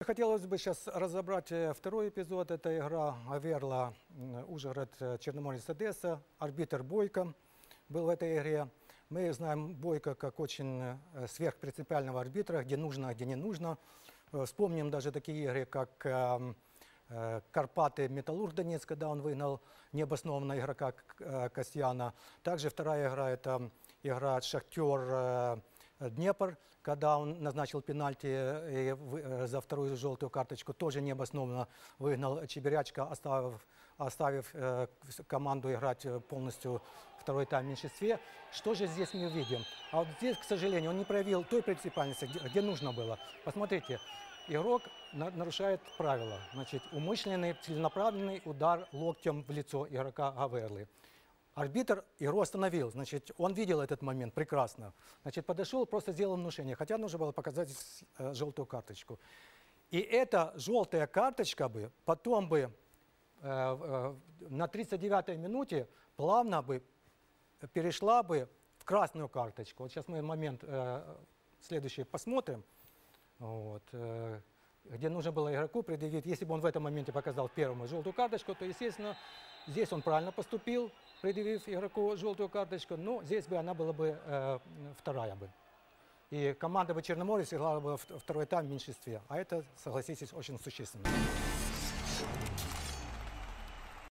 Хотелось бы сейчас разобрать э, второй эпизод. Это игра Аверла, Ужгород, э, Черноморец, Одесса. Арбитр Бойко был в этой игре. Мы знаем Бойко как очень э, сверхпринципиального арбитра, где нужно, а где не нужно. Вспомним даже такие игры, как эм, Карпаты Металлург Донецк, когда он выгнал необоснованно игрока Костяна. Также вторая игра это игра Шахтер Днепр, когда он назначил пенальти вы- э, за вторую желтую карточку, тоже необоснованно выгнал Чебирячка, оставив, оставив э, команду играть э, полностью второй тайм в меньшинстве. Что же здесь мы видим? А вот здесь, к сожалению, он не проявил той принципиальности, где, где нужно было. Посмотрите, игрок на- нарушает правила. Значит, умышленный, целенаправленный удар локтем в лицо игрока Гаверлы. Арбитр игру остановил, значит, он видел этот момент прекрасно. Значит, подошел, просто сделал внушение, хотя нужно было показать э, желтую карточку. И эта желтая карточка бы потом бы э, э, на 39-й минуте плавно бы перешла бы в красную карточку. Вот сейчас мы момент э, следующий посмотрим. Вот, э, где нужно было игроку предъявить, если бы он в этом моменте показал первому желтую карточку, то, естественно, Здесь он правильно поступил, предъявив игроку желтую карточку, но здесь бы она была бы э, вторая бы. И команда бы Черноморец играла бы второй тайм в меньшинстве. А это, согласитесь, очень существенно.